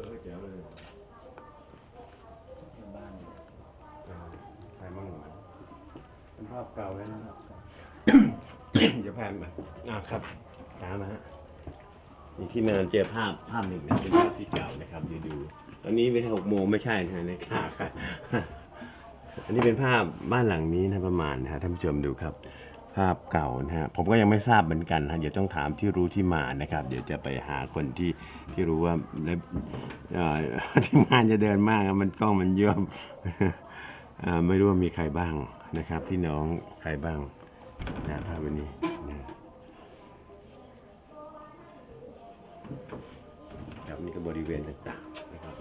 อแจ๋วเลยบ้านอยู่ถ่ายมั่งหน่อยเป็นภาพเก่าเลยนะครับจะแพนมาอ่าครับตามมาฮะนี่ที่มาเจอภาพภาพหนึ่งนะเป็นภาพที่เก่านะครับเดี๋ยวดูตอนนี้เป็นหกโมงไม่ใช่นะนะครับอันนี้เป็นภาพบ้านหลังนี้นะประมาณนะฮะท่านผู้ชมดูครับาพเก่านะฮะผมก็ยังไม่ทราบเหมือนกันนะเดี๋ยวต้องถามที่รู้ที่มานะครับ เดี๋ยวจะไปหาคนที่ที่รู้ว่าและเอ่อทีมงานจะเดินมากอะมันกล้องมันเยิ่มอ่าไม่รู้ว่ามีใครบ้างนะครับ พี่น้องใครบ้างนะภาพวันนี้นะครับนี่ก็บริเวณต่างๆนะครับ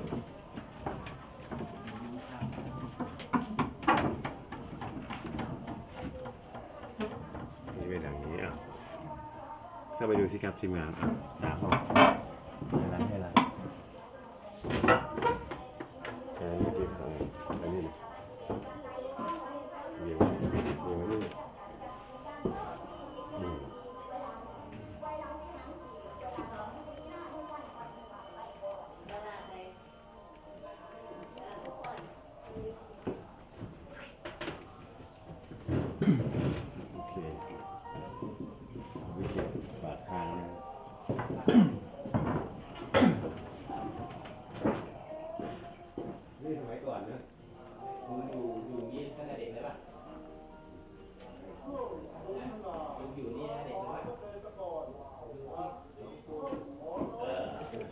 นี่เป็นอย่างนี้อะ เข้าไปดูสิครับทีมงานอะตามเขาให้ร้านให้ร้านอันนี้คือของอันนี้นะเดี๋ยวเดี๋ยวนี่นี่โอ